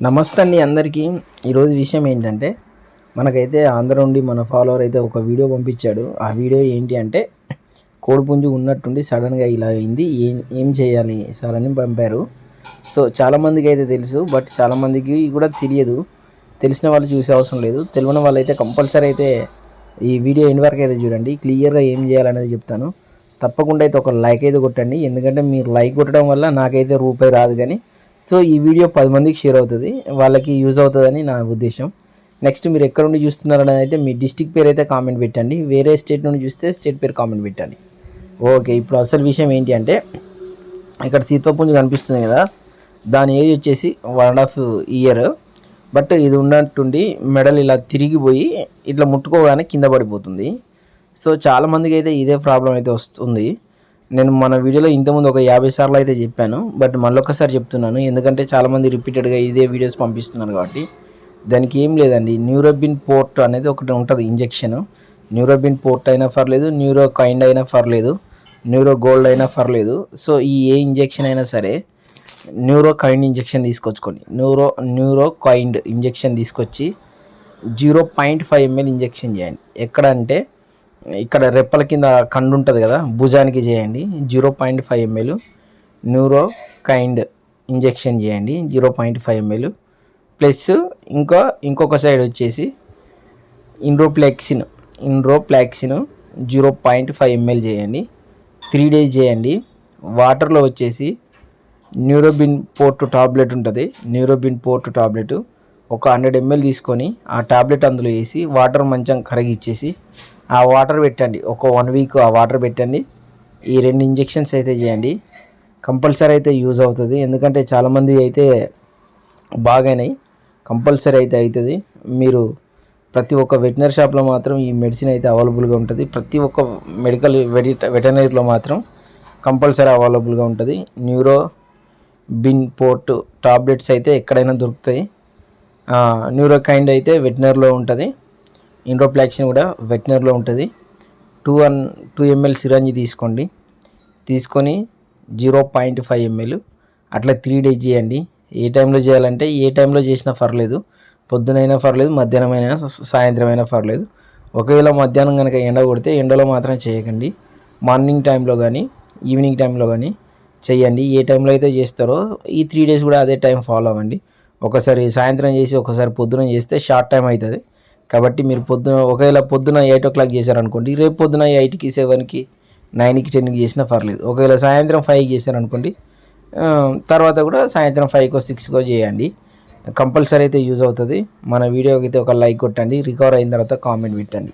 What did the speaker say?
నమస్తే అండి అందరికీ. ఈరోజు విషయం ఏంటంటే మనకైతే ఆంధ్ర నుండి మన ఫాలోవర్ అయితే ఒక వీడియో పంపించాడు. ఆ వీడియో ఏంటి అంటే కోడిపుంజు ఉన్నట్టుండి సడన్గా ఇలా అయింది. ఏం ఏం చేయాలి సార్ అని పంపారు. సో చాలామందికి అయితే తెలుసు బట్ చాలామందికి కూడా తెలియదు. తెలిసిన వాళ్ళు చూసే అవసరం లేదు. తెలియని వాళ్ళైతే కంపల్సరీ అయితే ఈ వీడియో ఎన్ని వరకు అయితే చూడండి. క్లియర్గా ఏం చేయాలనేది చెప్తాను. తప్పకుండా అయితే ఒక లైక్ అయితే కొట్టండి. ఎందుకంటే మీరు లైక్ కొట్టడం వల్ల నాకైతే రూపాయి రాదు కానీ సో ఈ వీడియో పది మందికి షేర్ అవుతుంది వాళ్ళకి యూజ్ అవుతుందని నా ఉద్దేశం. నెక్స్ట్ మీరు ఎక్కడ నుండి చూస్తున్నారు అనేది అయితే మీ డిస్టిక్ పేరు అయితే కామెంట్ పెట్టండి వేరే స్టేట్ నుండి చూస్తే స్టేట్ పేరు కామెంట్ పెట్టండి. ఓకే ఇప్పుడు అసలు విషయం ఏంటి అంటే ఇక్కడ సీతపుంజు కనిపిస్తుంది కదా దాని ఏజ్ వచ్చేసి one and half year. But ఇది ఉన్నట్టుండి మెడల్ ఇలా తిరిగిపోయి ఇట్లా ముట్టుకోగానే కింద పడిపోతుంది. సో చాలామందికి అయితే ఇదే ప్రాబ్లం అయితే వస్తుంది. నేను మన వీడియోలో ఇంతకుముందు ఒక యాభై సార్లు అయితే చెప్పాను బట్ మళ్ళొకసారి చెప్తున్నాను. ఎందుకంటే చాలామంది రిపీటెడ్గా ఇదే వీడియోస్ పంపిస్తున్నారు కాబట్టి. దానికి ఏం లేదండి న్యూరోబిన్ పోర్ట్ అనేది ఒకటి ఉంటుంది ఇంజెక్షన్. న్యూరోబిన్ పోర్ట్ అయినా పర్లేదు న్యూరో కైండ్ అయినా పర్లేదు న్యూరో గోల్డ్ అయినా పర్లేదు. సో ఈ ఏ ఇంజెక్షన్ అయినా సరే న్యూరో కైండ్ ఇంజెక్షన్ తీసుకొచ్చుకోండి. న్యూరో న్యూరో కైండ్ ఇంజెక్షన్ తీసుకొచ్చి zero point five ML injection చేయండి. ఎక్కడ అంటే ఇక్కడ రెప్పల కింద కండు ఉంటుంది కదా భుజానికి చేయండి. Zero point five ML neuro kind injection చేయండి zero point five ML. Plus ఇంకా ఇంకొక సైడ్ వచ్చేసి ఇండ్రోప్లెక్సిన్ ఇండ్రోప్లాక్సిన్ జీరో పాయింట్ ఫైవ్ ఎంఎల్ చేయండి. త్రీ డేస్ చేయండి. వాటర్లో వచ్చేసి న్యూరోబిన్ పోర్ట్ టాబ్లెట్ ఉంటుంది న్యూరోబిన్ పోర్ట్ టాబ్లెట్. ఒక హండ్రెడ్ ఎంఎల్ తీసుకొని ఆ టాబ్లెట్ అందులో వేసి వాటర్ మంచం కరిగిచ్చేసి ఆ వాటర్ పెట్టండి. ఒక వన్ వీక్ ఆ వాటర్ పెట్టండి. ఈ రెండు ఇంజెక్షన్స్ అయితే చేయండి. కంపల్సరీ అయితే యూజ్ అవుతుంది. ఎందుకంటే చాలామంది అయితే బాగాయినాయి కంపల్సరీ అయితే అవుతుంది. మీరు ప్రతి ఒక్క వెటనరీ షాప్లో మాత్రం ఈ మెడిసిన్ అయితే అవైలబుల్గా ఉంటుంది. ప్రతి ఒక్క మెడికల్ వెటి వెటనరీలో మాత్రం కంపల్సరీ అవైలబుల్గా ఉంటుంది. న్యూరో బిన్ పోర్ట్ టాబ్లెట్స్ అయితే ఎక్కడైనా దొరుకుతాయి. న్యూరో కైండ్ అయితే వెటనరీలో ఉంటుంది. ఇండ్రోప్లాక్సిన్ కూడా వెటనరీలో ఉంటుంది. Two and two ml syringe తీసుకోండి. తీసుకొని జీరో పాయింట్ ఫైవ్ ఎంఎల్. అట్లా త్రీ డేస్ చేయండి. ఏ టైంలో చేయాలంటే ఏ టైంలో చేసినా పర్లేదు. పొద్దునైనా పర్లేదు మధ్యాహ్నం అయినా సాయంత్రం అయినా పర్లేదు. ఒకవేళ మధ్యాహ్నం కనుక ఎండ కొడితే ఎండలో మాత్రం చేయకండి. మార్నింగ్ టైంలో కానీ ఈవినింగ్ టైంలో కానీ చేయండి. ఏ టైంలో అయితే చేస్తారో ఈ త్రీ డేస్ కూడా అదే టైం ఫాలో అవ్వండి. ఒకసారి సాయంత్రం చేసి ఒకసారి పొద్దున చేస్తే షార్ట్ టైం అవుతుంది. కాబట్టి మీరు పొద్దున ఒకవేళ పొద్దున ఎయిట్ ఓ క్లాక్ చేశారనుకోండి రేపు పొద్దున ఎయిట్కి సెవెన్కి నైన్కి టెన్కి చేసినా పర్లేదు. ఒకవేళ సాయంత్రం ఫైవ్కి చేశారనుకోండి తర్వాత కూడా సాయంత్రం ఫైవ్కో సిక్స్కో చేయండి. కంపల్సరీ అయితే యూజ్ అవుతుంది. మన వీడియోకి అయితే ఒక లైక్ కొట్టండి రికవర్ అయిన తర్వాత కామెంట్ పెట్టండి.